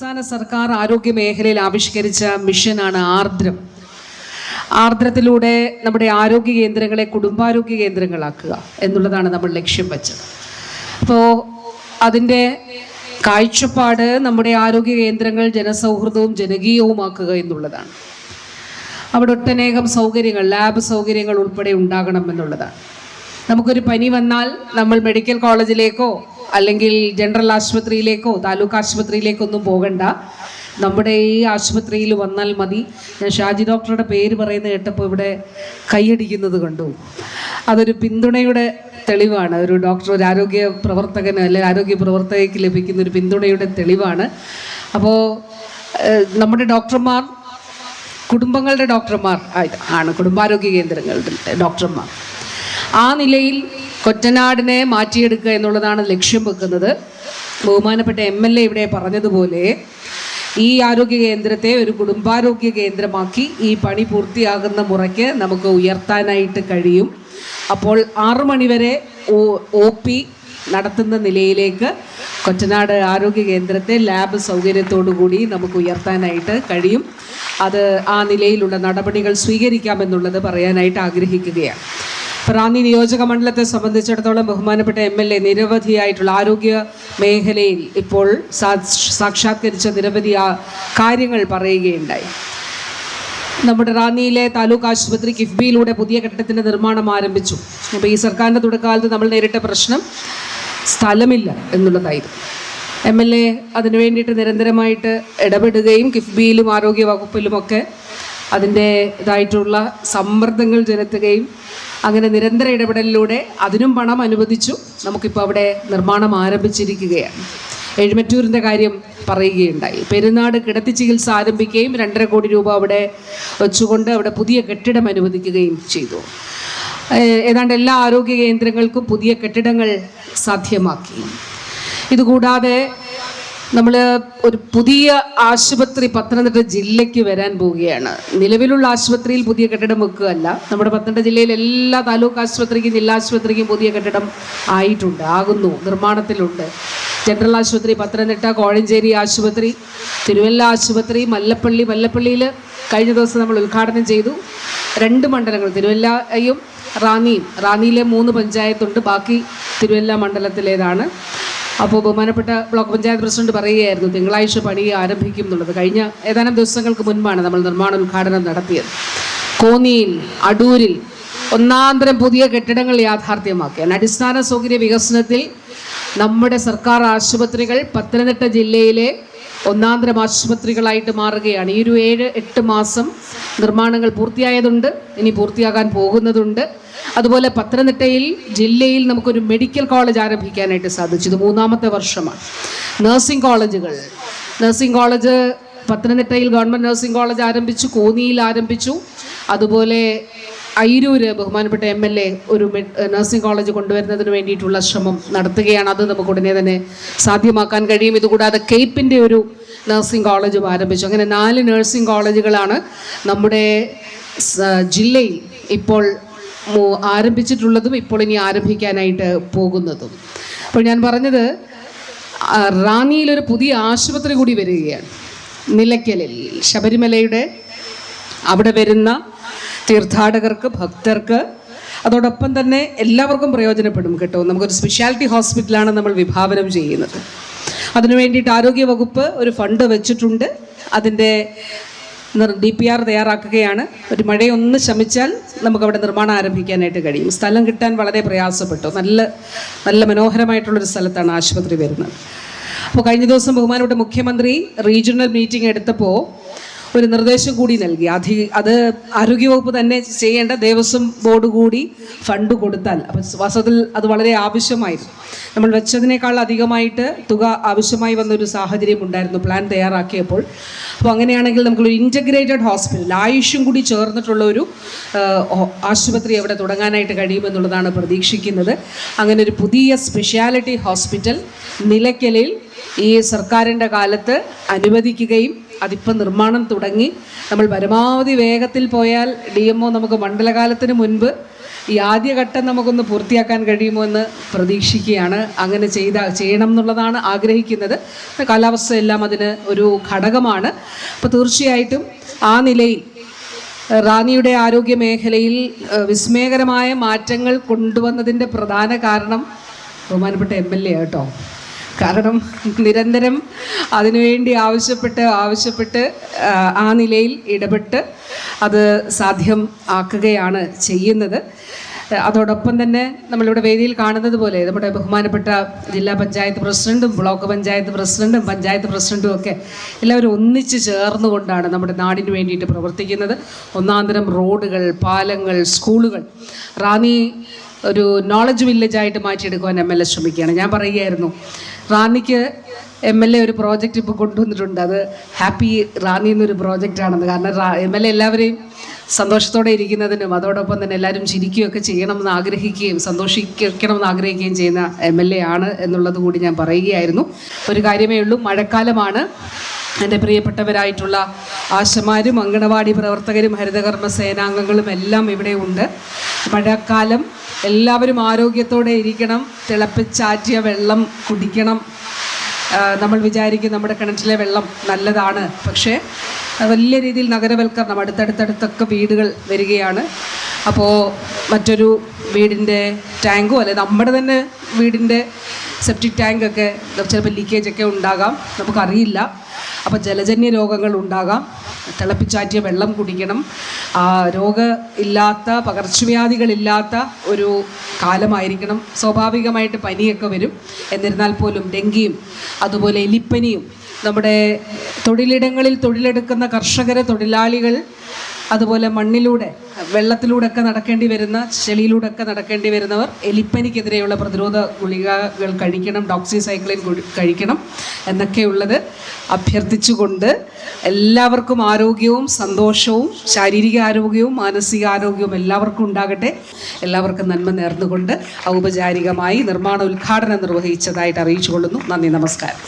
സംസ്ഥാന സർക്കാർ ആരോഗ്യ മേഖലയിൽ ആവിഷ്കരിച്ച മിഷനാണ് ആർദ്രം. ആർദ്രത്തിലൂടെ നമ്മുടെ ആരോഗ്യ കേന്ദ്രങ്ങളെ കുടുംബാരോഗ്യ കേന്ദ്രങ്ങളാക്കുക എന്നുള്ളതാണ് നമ്മൾ ലക്ഷ്യം വെച്ചത്. അപ്പോൾ അതിന്റെ കാഴ്ചപ്പാട് നമ്മുടെ ആരോഗ്യ കേന്ദ്രങ്ങൾ ജനസൗഹൃദവും ജനകീയവുമാക്കുക എന്നുള്ളതാണ്. അവിടെ ഒട്ടനേകം സൗകര്യങ്ങൾ ലാബ് സൗകര്യങ്ങൾ ഉൾപ്പെടെ ഉണ്ടാകണം എന്നുള്ളതാണ്. നമുക്കൊരു പനി വന്നാൽ നമ്മൾ മെഡിക്കൽ കോളേജിലേക്കോ അല്ലെങ്കിൽ ജനറൽ ആശുപത്രിയിലേക്കോ താലൂക്ക് ആശുപത്രിയിലേക്കോ ഒന്നും പോകണ്ട. നമ്മുടെ ഈ ആശുപത്രിയിൽ വന്നാൽ മതി. ഞാൻ ഷാജി ഡോക്ടറുടെ പേര് പറയുന്ന കേട്ടപ്പോൾ ഇവിടെ കൈയടിക്കുന്നത് കണ്ടു. അതൊരു പിന്തുണയുടെ തെളിവാണ്. ഒരു ഡോക്ടർ ഒരു ആരോഗ്യ പ്രവർത്തകന് അല്ലെങ്കിൽ ആരോഗ്യ പ്രവർത്തകയ്ക്ക് ലഭിക്കുന്ന ഒരു പിന്തുണയുടെ തെളിവാണ്. അപ്പോൾ നമ്മുടെ ഡോക്ടർമാർ കുടുംബങ്ങളുടെ ഡോക്ടർമാർ ആണ് കുടുംബാരോഗ്യ കേന്ദ്രങ്ങളുടെ ഡോക്ടർമാർ. ആ നിലയിൽ കൊറ്റനാടിനെ മാറ്റിയെടുക്കുക എന്നുള്ളതാണ് ലക്ഷ്യം വെക്കുന്നത്. ബഹുമാനപ്പെട്ട എം എൽ എ ഇവിടെ പറഞ്ഞതുപോലെ ഈ ആരോഗ്യ കേന്ദ്രത്തെ ഒരു കുടുംബാരോഗ്യ കേന്ദ്രമാക്കി ഈ പണി പൂർത്തിയാകുന്ന മുറയ്ക്ക് നമുക്ക് ഉയർത്താനായിട്ട് കഴിയും. അപ്പോൾ ആറു മണിവരെ ഒ പി നടത്തുന്ന നിലയിലേക്ക് കൊറ്റനാട് ആരോഗ്യ കേന്ദ്രത്തെ ലാബ് സൗകര്യത്തോടു കൂടി നമുക്ക് ഉയർത്താനായിട്ട് കഴിയും. അത് ആ നിലയിലുള്ള നടപടികൾ സ്വീകരിക്കാമെന്നുള്ളത് പറയാനായിട്ട് ആഗ്രഹിക്കുകയാണ്. റാന്നി നിയോജക മണ്ഡലത്തെ സംബന്ധിച്ചിടത്തോളം ബഹുമാനപ്പെട്ട എം എൽ എ നിരവധിയായിട്ടുള്ള ആരോഗ്യ മേഖലയിൽ ഇപ്പോൾ സാക്ഷാത്കരിച്ച നിരവധി കാര്യങ്ങൾ പറയുകയുണ്ടായി. നമ്മുടെ റാന്നിയിലെ താലൂക്ക് ആശുപത്രി കിഫ്ബിയിലൂടെ പുതിയ കെട്ടിടത്തിന്റെ നിർമ്മാണം ആരംഭിച്ചു. അപ്പോൾ ഈ സർക്കാരിന്റെ തുടക്കാലത്ത് നമ്മൾ നേരിട്ട പ്രശ്നം സ്ഥലമില്ല എന്നുള്ളതായിരുന്നു. എം എൽ എ അതിനു വേണ്ടിയിട്ട് നിരന്തരമായിട്ട് ഇടപെടുകയും കിഫ്ബിയിലും ആരോഗ്യ വകുപ്പിലുമൊക്കെ അതിന്റെ ഇതായിട്ടുള്ള സമ്മർദ്ദങ്ങൾ ചെലുത്തുകയും അങ്ങനെ നിരന്തര ഇടപെടലിലൂടെ അതിനും പണം അനുവദിച്ചു. നമുക്കിപ്പോൾ അവിടെ നിർമ്മാണം ആരംഭിച്ചിരിക്കുകയാണ്. എഴുമറ്റൂരിന്റെ കാര്യം പറയുകയുണ്ടായി. പെരുന്നാട് കിടത്തി ചികിത്സ ആരംഭിക്കുകയും രണ്ടര കോടി രൂപ അവിടെ വെച്ചുകൊണ്ട് അവിടെ പുതിയ കെട്ടിടം അനുവദിക്കുകയും ചെയ്തു. ഏതാണ്ട് എല്ലാ ആരോഗ്യ കേന്ദ്രങ്ങൾക്കും പുതിയ കെട്ടിടങ്ങൾ സാധ്യമാക്കി. ഇതുകൂടാതെ നമ്മൾ ഒരു പുതിയ ആശുപത്രി പത്തനംതിട്ട ജില്ലയ്ക്ക് വരാൻ പോവുകയാണ്. നിലവിലുള്ള ആശുപത്രിയിൽ പുതിയ കെട്ടിടം വെക്കുകയല്ല. നമ്മുടെ പത്തനംതിട്ട ജില്ലയിൽ എല്ലാ താലൂക്ക് ആശുപത്രിക്കും ജില്ലാ ആശുപത്രിക്കും പുതിയ കെട്ടിടം ആയിട്ടുണ്ട് ആകുന്നു നിർമ്മാണത്തിലുണ്ട്. ജനറൽ ആശുപത്രി പത്തനംതിട്ട കോഴഞ്ചേരി ആശുപത്രി തിരുവല്ല ആശുപത്രി മല്ലപ്പള്ളി മല്ലപ്പള്ളിയിൽ കഴിഞ്ഞ ദിവസം നമ്മൾ ഉദ്ഘാടനം ചെയ്തു. രണ്ട് മണ്ഡലങ്ങൾ തിരുവല്ലയും റാന്നിയും. റാന്നിയിലെ മൂന്ന് പഞ്ചായത്തുണ്ട് ബാക്കി തിരുവല്ല മണ്ഡലത്തിലേതാണ്. അപ്പോൾ ബഹുമാനപ്പെട്ട ബ്ലോക്ക് പഞ്ചായത്ത് പ്രസിഡന്റ് പറയുകയായിരുന്നു തിങ്കളാഴ്ച പണി ആരംഭിക്കും എന്നുള്ളത്. കഴിഞ്ഞ ഏതാനും ദിവസങ്ങൾക്ക് മുൻപാണ് നമ്മൾ നിർമ്മാണ ഉദ്ഘാടനം നടത്തിയത്. കോന്നിയിൽ അടൂരിൽ ഒന്നാന്തരം പുതിയ കെട്ടിടങ്ങൾ യാഥാർത്ഥ്യമാക്കിയാണ്. അടിസ്ഥാന സൗകര്യ വികസനത്തിൽ നമ്മുടെ സർക്കാർ ആശുപത്രികൾ പത്തനംതിട്ട ജില്ലയിലെ ഒന്നാന്തരം ആശുപത്രികളായിട്ട് മാറുകയാണ്. ഈ ഒരു ഏഴ് എട്ട് മാസം നിർമ്മാണങ്ങൾ പൂർത്തിയായതുണ്ട്. ഇനി പൂർത്തിയാകാൻ പോകുന്നതുണ്ട്. അതുപോലെ പത്തനംതിട്ടയിൽ ജില്ലയിൽ നമുക്കൊരു മെഡിക്കൽ കോളേജ് ആരംഭിക്കാനായിട്ട് സാധിച്ചു. ഇത് മൂന്നാമത്തെ വർഷമാണ്. നഴ്സിംഗ് കോളേജുകൾ. നഴ്സിംഗ് കോളേജ് പത്തനംതിട്ടയിൽ ഗവൺമെന്റ് നഴ്സിംഗ് കോളേജ് ആരംഭിച്ചു കോന്നിയിൽ ആരംഭിച്ചു. അതുപോലെ അയിരൂര് ബഹുമാനപ്പെട്ട എം എൽ എ ഒരു നഴ്സിംഗ് കോളേജ് കൊണ്ടുവരുന്നതിന് വേണ്ടിയിട്ടുള്ള ശ്രമം നടത്തുകയാണ്. അത് നമുക്ക് ഉടനെ തന്നെ സാധ്യമാക്കാൻ കഴിയും. ഇതുകൂടാതെ കേപ്പിന്റെ ഒരു നഴ്സിംഗ് കോളേജും ആരംഭിച്ചു. അങ്ങനെ നാല് നഴ്സിംഗ് കോളേജുകളാണ് നമ്മുടെ ജില്ലയിൽ ഇപ്പോൾ ആരംഭിച്ചിട്ടുള്ളതും ഇപ്പോൾ ഇനി ആരംഭിക്കാനായിട്ട് പോകുന്നതും. അപ്പോൾ ഞാൻ പറഞ്ഞത് റാന്നിയിലൊരു പുതിയ ആശുപത്രി കൂടി വരികയാണ്. നിലയ്ക്കലിൽ ശബരിമലയുടെ അവിടെ വരുന്ന തീർത്ഥാടകർക്ക് ഭക്തർക്ക് അതോടൊപ്പം തന്നെ എല്ലാവർക്കും പ്രയോജനപ്പെടും കേട്ടോ. നമുക്കൊരു സ്പെഷ്യാലിറ്റി ഹോസ്പിറ്റലാണ് നമ്മൾ വിഭാവനം ചെയ്യുന്നത്. അതിനു വേണ്ടിയിട്ട് ആരോഗ്യ വകുപ്പ് ഒരു ഫണ്ട് വെച്ചിട്ടുണ്ട്. അതിന്റെ ഡി പി ആർ തയ്യാറാക്കുകയാണ്. ഒരു മഴയൊന്ന് ശമിച്ചാൽ നമുക്കവിടെ നിർമ്മാണം ആരംഭിക്കാനായിട്ട് കഴിയും. സ്ഥലം കിട്ടാൻ വളരെ പ്രയാസപ്പെട്ടു. നല്ല നല്ല മനോഹരമായിട്ടുള്ളൊരു സ്ഥലത്താണ് ആശുപത്രി വരുന്നത്. അപ്പോൾ കഴിഞ്ഞ ദിവസം ബഹുമാനപ്പെട്ട മുഖ്യമന്ത്രി റീജിയണൽ മീറ്റിംഗ് എടുത്തപ്പോൾ ഒരു നിർദ്ദേശം കൂടി നൽകി. അധി അത് ആരോഗ്യവകുപ്പ് തന്നെ ചെയ്യേണ്ട ദേവസ്വം ബോർഡ് കൂടി ഫണ്ട് കൊടുത്താൽ. അപ്പം വാസ്തവത്തിൽ അത് വളരെ ആവശ്യമായിരുന്നു. നമ്മൾ വെച്ചതിനേക്കാൾ അധികമായിട്ട് തുക ആവശ്യമായി വന്നൊരു സാഹചര്യം ഉണ്ടായിരുന്നു പ്ലാൻ തയ്യാറാക്കിയപ്പോൾ. അപ്പോൾ അങ്ങനെയാണെങ്കിൽ നമുക്കൊരു ഇന്റഗ്രേറ്റഡ് ഹോസ്പിറ്റൽ ആയുഷും കൂടി ചേർന്നിട്ടുള്ള ഒരു ആശുപത്രി അവിടെ തുടങ്ങാനായിട്ട് കഴിയുമെന്നുള്ളതാണ് പ്രതീക്ഷിക്കുന്നത്. അങ്ങനെ ഒരു പുതിയ സ്പെഷ്യാലിറ്റി ഹോസ്പിറ്റൽ നിലയ്ക്കലിൽ ഈ സർക്കാരിന്റെ കാലത്ത് അനുവദിക്കുകയും അതിപ്പോൾ നിർമ്മാണം തുടങ്ങി. നമ്മൾ പരമാവധി വേഗത്തിൽ പോയാൽ ഡി എം ഒ നമുക്ക് മണ്ഡലകാലത്തിന് മുൻപ് ഈ ആദ്യഘട്ടം നമുക്കൊന്ന് പൂർത്തിയാക്കാൻ കഴിയുമോ എന്ന് പ്രതീക്ഷിക്കുകയാണ്. അങ്ങനെ ചെയ്ത ചെയ്യണം എന്നുള്ളതാണ് ആഗ്രഹിക്കുന്നത്. കാലാവസ്ഥ എല്ലാം അതിന് ഒരു ഘടകമാണ്. അപ്പോൾ തീർച്ചയായിട്ടും ആ നിലയിൽ റാണിയുടെ ആരോഗ്യ മേഖലയിൽ വിസ്മയകരമായ മാറ്റങ്ങൾ കൊണ്ടുവന്നതിന്റെ പ്രധാന കാരണം ബഹുമാനപ്പെട്ട എം എൽ എ കേട്ടോ കാരണം നിരന്തരം അതിനുവേണ്ടി ആവശ്യപ്പെട്ട് ആവശ്യപ്പെട്ട് ആ, നിലയിൽ ഇടപെട്ട് അത് സാധ്യം ആക്കുകയാണ് ചെയ്യുന്നത്. അതോടൊപ്പം തന്നെ നമ്മളിവിടെ വേദിയിൽ കാണുന്നത് പോലെ നമ്മുടെ ബഹുമാനപ്പെട്ട ജില്ലാ പഞ്ചായത്ത് പ്രസിഡന്റും ബ്ലോക്ക് പഞ്ചായത്ത് പ്രസിഡന്റും പഞ്ചായത്ത് പ്രസിഡന്റും ഒക്കെ എല്ലാവരും ഒന്നിച്ച് ചേർന്നുകൊണ്ടാണ് നമ്മുടെ നാടിന് വേണ്ടിയിട്ട് പ്രവർത്തിക്കുന്നത്. ഒന്നാന്തരം റോഡുകൾ പാലങ്ങൾ സ്കൂളുകൾ. റാന്നി ഒരു നോളജ് വില്ലേജായിട്ട് മാറ്റിയെടുക്കുവാൻ എം എൽ എ ശ്രമിക്കുകയാണ്. ഞാൻ പറയുകയായിരുന്നു റാന്നിക്ക് എം എൽ എ ഒരു പ്രോജക്റ്റ് ഇപ്പോൾ കൊണ്ടുവന്നിട്ടുണ്ട്. അത് ഹാപ്പി റാണി എന്നൊരു പ്രോജക്റ്റ് ആണെന്ന്. കാരണം എം എൽ എ എല്ലാവരെയും സന്തോഷത്തോടെ ഇരിക്കുന്നതിനും അതോടൊപ്പം തന്നെ എല്ലാവരും ചിരിക്കുകയൊക്കെ ചെയ്യണമെന്ന് ആഗ്രഹിക്കുകയും സന്തോഷിക്കണമെന്ന് ആഗ്രഹിക്കുകയും ചെയ്യുന്ന എം എൽ എ ആണ് എന്നുള്ളത് കൂടി ഞാൻ പറയുകയായിരുന്നു. ഒരു കാര്യമേ ഉള്ളൂ മഴക്കാലമാണ്. എന്റെ പ്രിയപ്പെട്ടവരായിട്ടുള്ള ആശമാരും അങ്കണവാടി പ്രവർത്തകരും ഹരിതകർമ്മ സേനാംഗങ്ങളും എല്ലാം ഇവിടെ ഉണ്ട്. മഴക്കാലം എല്ലാവരും ആരോഗ്യത്തോടെ ഇരിക്കണം. തിളപ്പിച്ചാറ്റിയ വെള്ളം കുടിക്കണം. നമ്മൾ വിചാരിക്കും നമ്മുടെ കിണറ്റിലെ വെള്ളം നല്ലതാണ്. പക്ഷേ വലിയ രീതിയിൽ നഗരവൽക്കരണം അടുത്തടുത്തടുത്തൊക്കെ വീടുകൾ വരികയാണ്. അപ്പോൾ മറ്റൊരു വീടിന്റെ ടാങ്കോ അല്ലെ നമ്മുടെ തന്നെ വീടിന്റെ സെപ്റ്റിക് ടാങ്കൊക്കെ ചിലപ്പോൾ ലീക്കേജൊക്കെ ഉണ്ടാകാം. നമുക്കറിയില്ല. അപ്പോൾ ജലജന്യ രോഗങ്ങൾ ഉണ്ടാകാം. തിളപ്പിച്ചാറ്റിയ വെള്ളം കുടിക്കണം. രോഗ ഇല്ലാത്ത പകർച്ചവ്യാധികളില്ലാത്ത ഒരു കാലമായിരിക്കണം. സ്വാഭാവികമായിട്ട് പനിയൊക്കെ വരും. എന്നിരുന്നാൽ പോലും ഡെങ്കിയും അതുപോലെ എലിപ്പനിയും നമ്മുടെ തൊഴിലിടങ്ങളിൽ തൊഴിലെടുക്കുന്ന കർഷകരെ തൊഴിലാളികൾ അതുപോലെ മണ്ണിലൂടെ വെള്ളത്തിലൂടെ ഒക്കെ നടക്കേണ്ടി വരുന്ന ചെളിയിലൂടെ ഒക്കെ നടക്കേണ്ടി വരുന്നവർ എലിപ്പനിക്കെതിരെയുള്ള പ്രതിരോധ ഗുളികകൾ കഴിക്കണം. ഡോക്സിസൈക്ലിൻ കഴിക്കണം. എന്നൊക്കെയുള്ളത് അഭ്യർത്ഥിച്ചുകൊണ്ട് എല്ലാവർക്കും ആരോഗ്യവും സന്തോഷവും ശാരീരിക ആരോഗ്യവും മാനസിക ആരോഗ്യവും എല്ലാവർക്കും ഉണ്ടാകട്ടെ. എല്ലാവർക്കും നന്മ നേർന്നുകൊണ്ട് ഔപചാരികമായി നിർമ്മാണ ഉദ്ഘാടനം നിർവഹിച്ചതായിട്ട് അറിയിച്ചു കൊള്ളുന്നു നന്ദി നമസ്കാരം.